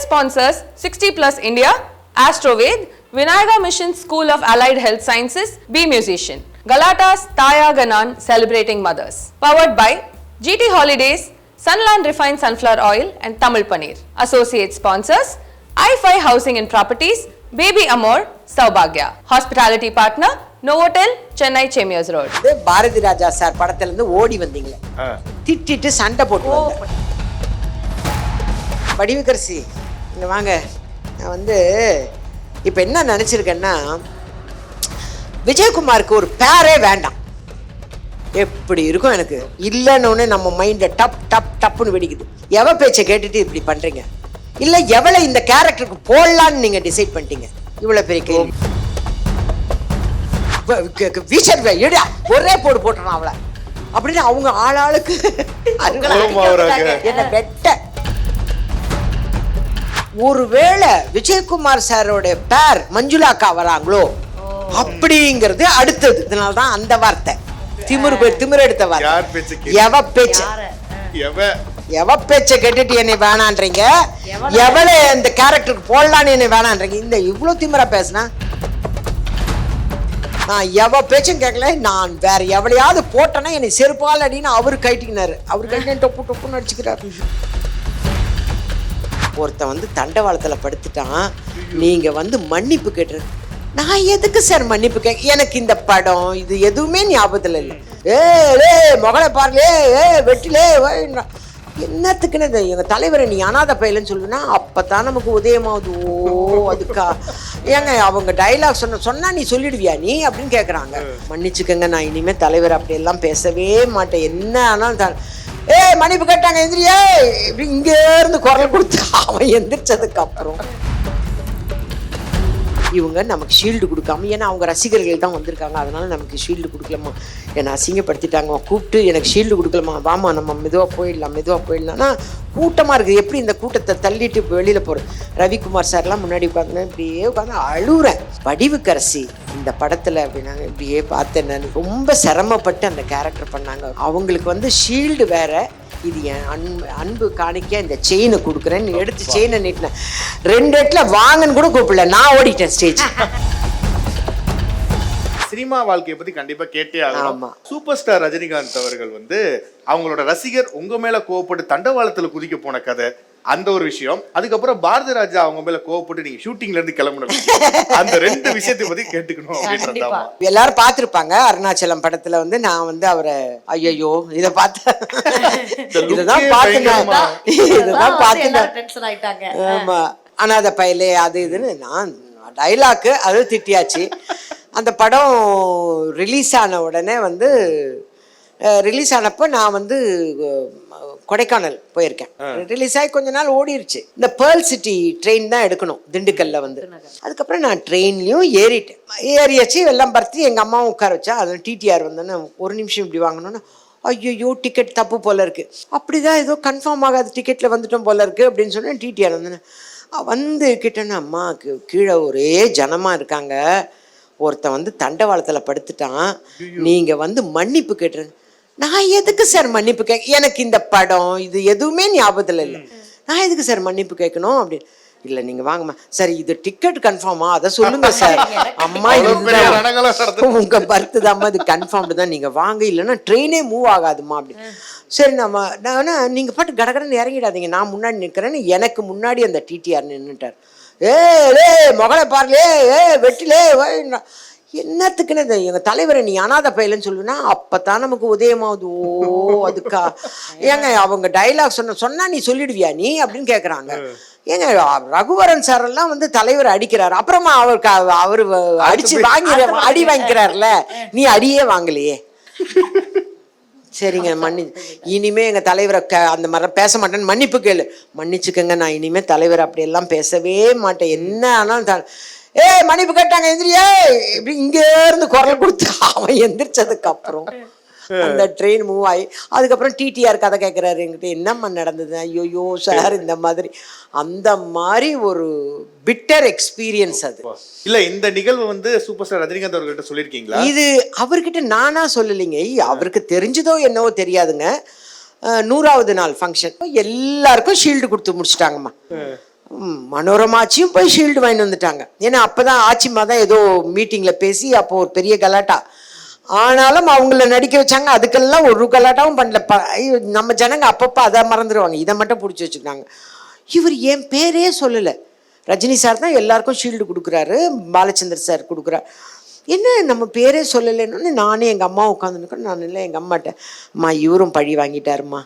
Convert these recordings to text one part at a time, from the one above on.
Sponsors 60 Plus India, Astroved, Vinayaga Mission School of Allied Health Sciences, B Musician, Galata's Taya Ganan Celebrating Mothers. Powered by GT Holidays, Sunland Refined Sunflower Oil, and Tamil Paneer. Associate sponsors i5 Housing and Properties, Baby Amor, Saubhagya. Hospitality partner, Novotel, Chennai Chemiers Road. இது Bharathi Raja sir படத்துல இருந்து ஓடி வந்தீங்களே திட்டிட்டு சண்டை போட்டு வந்தேன். வடிவுக்கரசி இங்க வாங்க. நான் வந்து இப்போ என்ன நினச்சிருக்கேன்னா விஜயகுமாருக்கு ஒரு பேரே வேண்டாம். எப்படி இருக்கும் எனக்கு? இல்லைன்னு நம்ம மைண்டை டப் டப் டப்புன்னு வெடிக்குது. எவ பேச்சை கேட்டுட்டு இப்படி பண்றீங்க? இல்லை எவளை இந்த கேரக்டருக்கு போடலான்னு நீங்க டிசைட் பண்ணிட்டீங்க? இவ்வளோ பெரிய கேள்வி. வீச்சர் வே, எடு ஒரே போடு போட்டுறான் அவளை. அப்படின்னு அவங்க ஆளாளுக்கு. என்ன வெட்ட. ஒருவேளை விஜயகுமார் சாரோட பேர் மஞ்சுளாக்கா வராங்களோ? அப்படிங்கிறது அடுத்தது. இதனால தான் அந்த வார்த்தை. திமிரு பே- திமிரு எடுத்த வார்த்தை? எவ பேச்சு எவ எவ பேச்சை கேட்டுட்டு என்னை வேணான்றீங்க? எவளை இந்த கேரக்டருக்கு போடலான்னு என்னை வேணான்றீங்க? இந்த இவ்வளோ திமிரா பேசுனா? நான் எவ பேச்சும் கேட்கல நான் வேற எவளையாவது போட்டேன்னா என்னை செருப்பால் அடின்னு அவர் கைட்டிக்கினாரு அவர் கைட்டு டொப்பு டொப்புன்னு அடிச்சுக்கிறாரு. ஒருத்தன் வந்து தண்டவாளத்தில் படுத்துட்டான். நீங்க வந்து மன்னிப்பு கேட்டுரு. நான் எதுக்கு சார் மன்னிப்பு கேட்க எனக்கு இந்த படம் இது எதுவுமே ஞாபகத்தில் இல்லை. ஏ ஏ மகளை பாருலே ஏ வெட்டிலே என்னத்துக்குன்னு இது எங்க தலைவரை நீ அனாதை பையலன்னு அப்போ தான் நமக்கு உதயமாகுது. ஓ அதுக்கா. ஏங்க அவங்க டைலாக் சொன்ன சொன்னா நீ சொல்லிடுவியா நீ அப்படின்னு கேட்குறாங்க மன்னிச்சுக்கோங்க நான் இனிமேல் தலைவர் அப்படியெல்லாம் பேசவே மாட்டேன். என்ன ஆனாலும் ஏ மன்னிப்பு கேட்டாங்க எந்திரியே? இப்படி இங்கே இருந்து குரல் கொடுத்து அவன் எந்திரிச்சதுக்கு அப்புறம். இவங்க நமக்கு ஷீல்டு கொடுக்காம ஏன்னா அவங்க ரசிகர்கள் தான் வந்திருக்காங்க. அதனால நமக்கு ஷீல்டு கொடுக்கலமா என்னை அசிங்கப்படுத்திட்டாங்க. கூப்பிட்டு எனக்கு ஷீல்டு கொடுக்கலமா வாமா நம்ம மெதுவாக போயிடலாம் மெதுவாக போயிடலாம்னா கூட்டமாக இருக்குது. எப்படி இந்த கூட்டத்தை தள்ளிட்டு இப்போ வெளியில் போகிறேன் ரவிக்குமார் சார்லாம் முன்னாடி உட்காந்து இப்படியே உட்காந்து அழுகிறேன் வடிவுக்கரசி இந்த படத்தில் அப்படின்னாங்க. இப்படியே பார்த்தேன் நான். ரொம்ப சிரமப்பட்டு அந்த கேரக்டர் பண்ணாங்க. அவங்களுக்கு வந்து ஷீல்டு வேறு இது என் அன்பு அன்பு காணிக்க இந்த செயினை கொடுக்குறேன்னு எடுத்து செயினை நீட்டினேன் ரெண்டு இடத்துல வாங்கன்னு கூட கூப்பிடல. நான் ஓடிட்டேன் ஸ்டேஜ் சினிமா வாழ்க்கையை பத்தி கண்டிப்பா கேட்டே ஆமா. ஆகணும். சூப்பர் ஸ்டார் ரஜினிகாந்த் அவர்கள் வந்து அவங்களோட ரசிகர் உங்க மேல கோவப்பட்டு தண்டவாளத்துல குதிக்க போன கதை அந்த ஒரு விஷயம். அதுக்கப்புறம் பாரதி ராஜா அவங்க மேல கோவப்பட்டு நீங்க ஷூட்டிங்ல இருந்து கிளம்புன விஷயம். அந்த ரெண்டு விஷயத்தை பத்தி கேட்டுக்கணும் எல்லாரும் பார்த்துருப்பாங்க. அருணாச்சலம் படத்துல வந்து நான் வந்து அவரை ஐயோ இதை பார்த்து இதுதான் பார்த்து. இதுதான் பார்த்து நான் டென்ஷன் ஆயிட்டாங்க. ஆமா. அனாதை பயலே அது இதுன்னு நான் டைலாக்கு அது திட்டியாச்சு. அந்த படம் ரிலீஸ் ஆன உடனே வந்து ரிலீஸ் ஆனப்போ நான் வந்து கொடைக்கானல் போயிருக்கேன். ரிலீஸ் ஆகி கொஞ்ச நாள் ஓடிருச்சு. இந்த பேர்ல் சிட்டி ட்ரெயின் தான் எடுக்கணும் திண்டுக்கல்ல வந்து. அதுக்கப்புறம் நான் ட்ரெயின்லையும் ஏறிட்டேன். ஏறியாச்சு எல்லாம் பர்த்தி எங்கள் அம்மாவும் உட்கார வச்சா அதில் டிடிஆர் வந்தோன்னே ஒரு நிமிஷம் இப்படி வாங்கணும்னு ஐயோ டிக்கெட் தப்பு போல இருக்கு. அப்படிதான் ஏதோ கன்ஃபார்ம் ஆகாத டிக்கெட்ல வந்துட்டோம் போல இருக்கு அப்படின்னு சொன்னேன் டிடிஆர் வந்து வந்து கிட்டேன்னு அம்மா கீ- கீழே ஒரே ஜனமா இருக்காங்க. ஒருத்தன் வந்து தண்டவாளத்துல படுத்துட்டான். நீங்க வந்து மன்னிப்பு கேட்டுருங்க. நான் எதுக்கு சார் மன்னிப்பு கேட்க எனக்கு இந்த படம் இது எதுவுமே ஞாபகத்தில் இல்லை. நான் எதுக்கு சார் மன்னிப்பு கேட்கணும் அப்படின்னு. இல்லை நீங்க வாங்கம்மா. சரி இது டிக்கெட் கன்ஃபார்மா அதை சொல்லுங்க சார் அம்மா உங்க பர்த் தாம்மா அது கன்ஃபார்ம்டு தான். நீங்க வாங்க இல்லைன்னா ட்ரெயினே மூவ் ஆகாதுமா அப்படி சரி நம்ம நான் நீங்க பாட்டு கடகடன்னு இறங்கிடாதீங்க. நான் முன்னாடி நிற்கிறேன்னு எனக்கு முன்னாடி அந்த டிடிஆர் நின்றுட்டார் ஏ லே மகளை பாருலே ஏ வெட்டிலே. என்னத்துக்குன்னு இது எங்க தலைவரை நீ அனாதை பையலன்னு சொல்லுனா அப்பதான் நமக்கு உதயமாகுது ஓ அதுக்கா. ஏங்க அவங்க டைலாக் சொன்ன சொன்னா நீ சொல்லிடுவியா நீ அப்படின்னு கேக்குறாங்க. ஏங்க ரகுவரன் சார் எல்லாம் வந்து தலைவர் அடிக்கிறாரு. அப்புறமா அவருக்கு அவ- அவரு வ- அடிச்சு வாங்கி அடி வாங்கிக்கிறாருல. நீ அடியே வாங்கலையே. சரிங்க மன்னி இனிமே எங்க தலைவரை க அந்த மாதிரி பேச மாட்டேன்னு மன்னிப்பு கேளு. மன்னிச்சுக்கங்க நான் இனிமே தலைவர் அப்படியெல்லாம் பேசவே மாட்டேன். என்ன ஆனாலும் ஏய் மன்னிப்பு கேட்டாங்க எந்திரியே? இப்படி இங்க இருந்து குரல் கொடுத்து அவன் எந்திரிச்சதுக்கு அப்புறம். அந்த ட்ரெயின் மூவ் ஆகி அதுக்கப்புறம் டிடிஆர் கதை கேட்குறாரு என்கிட்ட. என்னம்மா நடந்தது? ஐயோயோ சார். இந்த மாதிரி. அந்த மாதிரி ஒரு பிட்டர் எக்ஸ்பீரியன்ஸ் அது. இல்ல இந்த நிகழ்வு வந்து சூப்பர் ஸ்டார் ரஜினிகாந்த் அவர்கிட்ட சொல்லிருக்கீங்களா இது அவர்கிட்ட நானா சொல்லலைங்க. அவருக்கு தெரிஞ்சதோ என்னவோ தெரியாதுங்க. நூறாவது நாள் ஃபங்க்ஷன் எல்லாருக்கும் ஷீல்டு கொடுத்து முடிச்சிட்டாங்கம்மா. மனோரமாச்சியும் போய் ஷீல்டு வாங்கிட்டு வந்துட்டாங்க. ஏன்னா அப்போ தான் ஆச்சிமா தான் ஏதோ மீட்டிங்கில் பேசி அப்போது ஒரு பெரிய கலாட்டா. ஆனாலும் அவங்கள நடிக்க வச்சாங்க. அதுக்கெல்லாம் ஒரு கலாட்டாவும் பண்ணல. ப- ஐயோ, நம்ம ஜனங்க அப்பப்போ அதை மறந்துடுவாங்க இதை மட்டும் பிடிச்சி வச்சுக்கிட்டாங்க. இவர் என் பேரே சொல்லலை. ரஜினி சார் தான் எல்லாருக்கும் ஷீல்டு கொடுக்குறாரு. பாலச்சந்தர் சார் கொடுக்குறாரு. என்ன நம்ம பேரே சொல்லலைன்னு நானே எங்கள் அம்மா உட்காந்துருக்கேன் நான் இல்லை எங்கள் அம்மாட்ட அம்மா இவரும் பழி வாங்கிட்டாருமா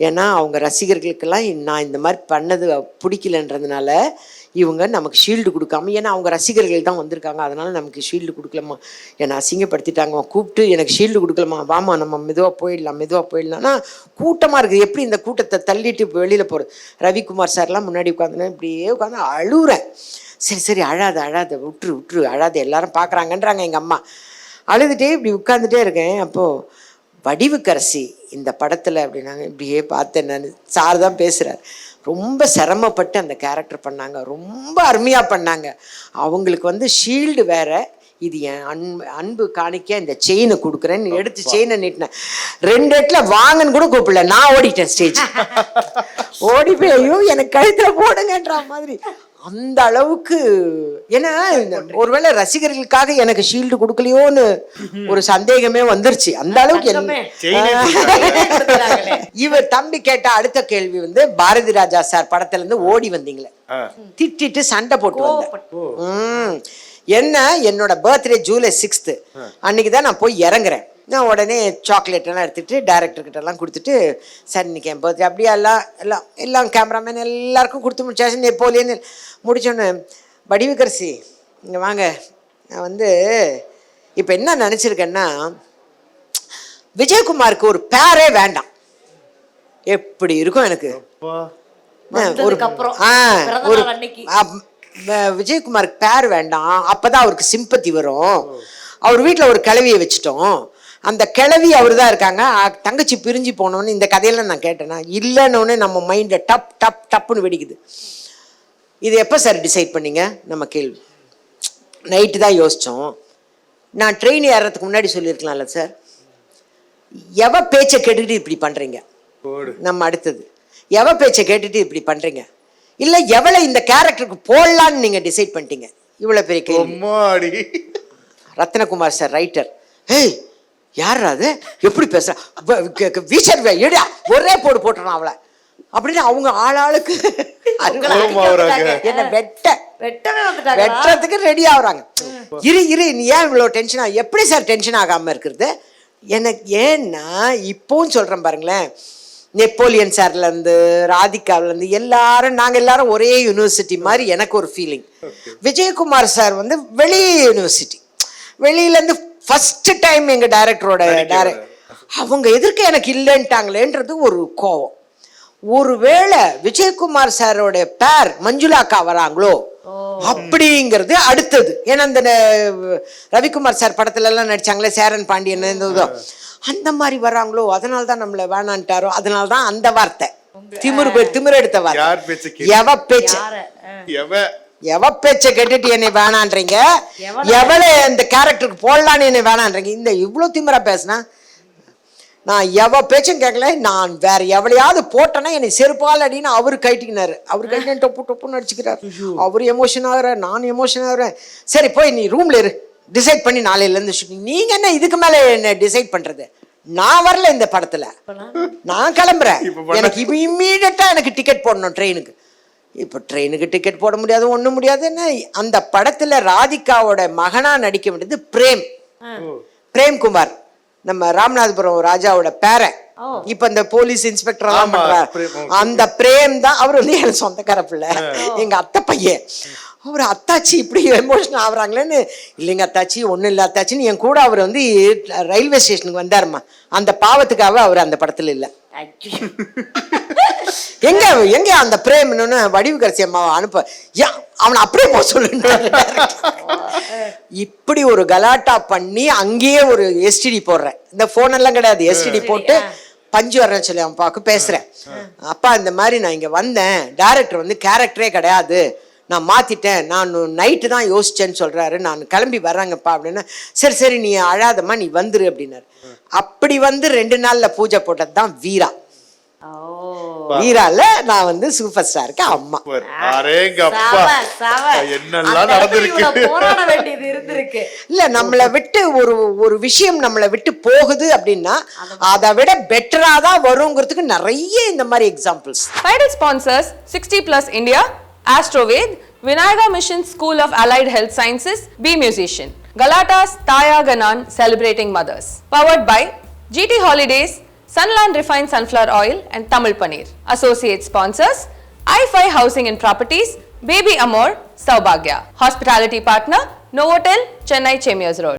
ஏன்னா அவங்க ரசிகர்களுக்கெல்லாம் நான் இந்த மாதிரி பண்ணது பிடிக்கலன்றதுனால இவங்க நமக்கு ஷீல்டு கொடுக்காம ஏன்னா அவங்க ரசிகர்கள் தான் வந்திருக்காங்க. அதனால நமக்கு ஷீல்டு கொடுக்கலம்மா. என்னை அசிங்கப்படுத்திட்டாங்க கூப்பிட்டு எனக்கு ஷீல்டு கொடுக்கலம்மா. வாமா நம்ம மெதுவாக போயிடலாம் மெதுவாக போயிடலாம்னா கூட்டமாக இருக்குது. எப்படி இந்த கூட்டத்தை தள்ளிட்டு வெளியில் போகிறது ரவிக்குமார் சார்லாம் முன்னாடி உட்காந்துனா இப்படியே உட்காந்து அழுகுறேன் சரி சரி அழாத அழாத விட்டுரு விட்டுரு அழாத. எல்லாரும் பார்க்குறாங்கன்றாங்க எங்கள் அம்மா. அழுதுகிட்டே இப்படி உட்காந்துட்டே இருக்கேன். அப்போது வடிவுக்கரசி இந்த படத்தில் அப்படின்னாங்க. இப்படியே பார்த்தேன் நான். சார் தான் பேசுகிறார் ரொம்ப சிரமப்பட்டு அந்த கேரக்டர் பண்ணாங்க. ரொம்ப அருமையாக பண்ணாங்க. அவங்களுக்கு வந்து ஷீல்டு வேற. இது என் அன்பு அன்பு காணிக்க இந்த செயினை கொடுக்குறேன்னு எடுத்து செயினை நீட்டினேன். ரெண்டு இடத்துல வாங்கன்னு கூட கூப்பிடல. நான் ஓடிட்டேன் ஸ்டேஜ் ஓடி போய் ஐயோ எனக்கு கழுத்துல போடுங்கன்ற மாதிரி. அந்த அளவுக்கு ஏன்னா ஒருவேளை ரசிகர்களுக்காக எனக்கு ஷீல்டு கொடுக்கலையோன்னு ஒரு சந்தேகமே வந்துருச்சு. அந்த அளவுக்கு இவர் தம்பி கேட்ட அடுத்த கேள்வி வந்து பாரதி ராஜா சார் படத்துல இருந்து ஓடி வந்தீங்களே. திட்டிட்டு சண்டை போட்டு வந்தேன். என்ன என்னோட பர்த்டே ஜூலை சிக்ஸ்த்து அன்னைக்கு தான் நான் போய் இறங்குறேன். நான் உடனே சாக்லேட் எல்லாம் எடுத்துட்டு டேரக்டர் கிட்ட எல்லாம் கொடுத்துட்டு சார் இன்னைக்கு என் பர்த்டே அப்படியே எல்லாம் எல்லாம் எல்லாம் கேமராமேன் எல்லாருக்கும் கொடுத்து முடிச்சாச்சு. நெப்போலியன் முடிச்சோன்னு வடிவுக்கரசி இங்கே வாங்க. நான் வந்து இப்போ என்ன நினச்சிருக்கேன்னா விஜயகுமாருக்கு ஒரு பேரே வேண்டாம். எப்படி இருக்கும் எனக்கு? அப்பா. அப்புறம், ஆ, ஒரு விஜயகுமாருக்கு பேர் வேண்டாம். அப்பதான் அவருக்கு சிம்பத்தி வரும். அவர் வீட்டில் ஒரு கிளவியை வச்சுட்டோம். அந்த கிளவி அவர் தான் இருக்காங்க தங்கச்சி பிரிஞ்சு போனோன்னு இந்த கதையெல்லாம் நான் கேட்டேன்னா இல்லைன்னு நம்ம மைண்டில் டப் டப் டப்புன்னு வெடிக்குது. இது எப்போ சார் டிசைட் பண்ணீங்க? நம்ம கேள்வி. நைட்டு தான் யோசித்தோம் நான் ட்ரெயின் ஏறுறதுக்கு முன்னாடி சொல்லியிருக்கலாம்ல சார் எவ பேச்சை கேட்டுக்கிட்டு இப்படி பண்ணுறீங்க நம்ம அடுத்தது. எவ பேச்சை கேட்டுட்டு இப்படி பண்றீங்க? இல்ல எவளை இந்த கேரக்டருக்கு போடலான்னு நீங்க டிசைட் பண்ணிட்டீங்க? இவ்வளவு பெரிய கேள்வி. ரத்னகுமார் சார் ரைட்டர் ஏய் யார் அது? எப்படி க- வீச்சர் வே, எடுடா ஒரே போடு போட்டுறான் அவளை. அப்படின்னு அவங்க ஆளாளுக்கு. என்ன வெட்ட. வெட்டவே வந்துட்டாங்க வெட்டுறதுக்கு ரெடி ஆகுறாங்க. இரு இரு நீ ஏன் இவ்வளோ டென்ஷன் ஆக எப்படி சார் டென்ஷன் ஆகாம இருக்கிறது? எனக்கு ஏன்னா இப்போவும் சொல்றேன் பாருங்களேன். நெப்போலியன் சார்ல இருந்து ராதிகாவுல இருந்து எல்லாரும் நாங்க எல்லாரும் ஒரே யூனிவர்சிட்டி மாதிரி எனக்கு ஒரு ஃபீலிங் விஜயகுமார் சார் வந்து வெளி யூனிவர்சிட்டி வெளியில இருந்து ஃபர்ஸ்ட் டைம் எங்க டைரக்டரோட டைரக்ட் அவங்க எதிர்க்க எனக்கு இல்லைன்ட்டாங்களேன்றது ஒரு கோவம். ஒருவேளை விஜயகுமார் சாரோட பேர் மஞ்சுளாக்கா வராங்களோ? அப்படிங்கிறது அடுத்தது. ஏன்னா அந்த ரவிக்குமார் சார் படத்துல எல்லாம் நடிச்சாங்களே சேரன் பாண்டியன் இந்த இதோ. அந்த மாதிரி வராங்களோ? அதனால தான் நம்மள வேணான்ட்டாரோ? அதனால தான் அந்த வார்த்தை. திமிரு பே- திமிரு எடுத்த வார்த்தை? எவ பேச்சு. எவ பேச்சை கேட்டுட்டு என்னை வேணான்றீங்க? எவளை இந்த கேரக்டருக்கு போடலான்னு என்னை வேணான்றீங்க? இந்த இவ்வளோ திமிரா பேசுனா? நான் எவ பேச்சும் கேட்கல நான் வேற எவளையாவது போட்டேன்னா என்னை செருப்பால் அடின்னு அவர் கைட்டிக்கினாரு அவர் கைட்டு டொப்பு டொப்புன்னு அடிச்சுக்கிறார். அவர் எமோஷன் ஆகுறார் நான் எமோஷன் ஆகுறேன் சரி போய் நீ ரூம்ல இரு. டிசைட் பண்ணி நாளையிலேருந்து ஷூட்டிங் நீங்க என்ன இதுக்கு மேல என்ன டிசைட் பண்றது? நான் வரல இந்த படத்துல. நான் கிளம்புறேன். எனக்கு இப்போ இம்மீடியட்டா எனக்கு டிக்கெட் போடணும் ட்ரெயினுக்கு இப்போ ட்ரெயினுக்கு டிக்கெட் போட முடியாது ஒன்றும் முடியாதுன்னு அந்த படத்துல ராதிகாவோட மகனா நடிக்க வேண்டியது பிரேம். பிரேம்குமார் நம்ம ராமநாதபுரம் ராஜாவோட பேரன். இப்ப இந்த போலீஸ் இன்ஸ்பெக்டர் எல்லாம் பண்றாரு. அந்த பிரேம் தான் அவர் வந்து எனக்கு சொந்தக்கார பிள்ளை. எங்க அத்தை பையன். அவர் அத்தாச்சி இப்படி எமோஷனல் ஆகுறாங்களேன்னு. இல்லைங்க அத்தாச்சி ஒன்றும் இல்லை அத்தாச்சின்னு. என் கூட அவர் வந்து ரயில்வே ஸ்டேஷனுக்கு வந்தாருமா அந்த பாவத்துக்காக அவர் அந்த படத்துல இல்லை. எங்க எங்க அந்த பிரேம்னு வடிவுக்கரசி அம்மாவை அனுப்ப? ஏன் அவனை அப்படியே போக சொல்லுன்றாரு இப்படி ஒரு கலாட்டா பண்ணி அங்கேயே ஒரு எஸ்டிடி போடுறேன். இந்த போன் எல்லாம் கிடையாது. எஸ்டிடி போட்டு பஞ்சு வரேன்னு சொல்லி அவன் பாக்கு பேசுறேன். அப்பா இந்த மாதிரி நான் இங்க வந்தேன். டைரக்டர் வந்து கேரக்டரே கிடையாது. நான் மாத்திட்டேன். நான் நைட்டு தான் யோசிச்சேன்னு சொல்றாரு. நான் கிளம்பி வர்றாங்கப்பா அப்படின்னு. சரி சரி நீ அழாதம்மா நீ வந்துரு அப்படின்னாரு. அப்படி வந்து ரெண்டு நாள்ல பூஜை போட்டது தான் வீரா வீரால நான் வந்து சூப்பர். ஸ்டாருக்கு அம்மா. என்னெல்லாம் நடந்திருக்கு. இல்ல நம்மளை விட்டு ஒரு ஒரு விஷயம் நம்மளை விட்டு போகுது அப்படின்னா அதை விட பெட்டரா தான் வருங்கிறதுக்கு நிறைய இந்த மாதிரி examples Title sponsors 60 Plus India, Astroved, Vinayaga Mission School of Allied Health Sciences, Be Musician, Galatas Taya Ganan Celebrating Mothers. Powered by GT Holidays, Sunland Refined Sunflower Oil and Tamil Paneer. Associate sponsors i5 Housing and Properties, Baby Amor, Saubhagya. Hospitality partner, Novotel, Chennai Chemiers Road.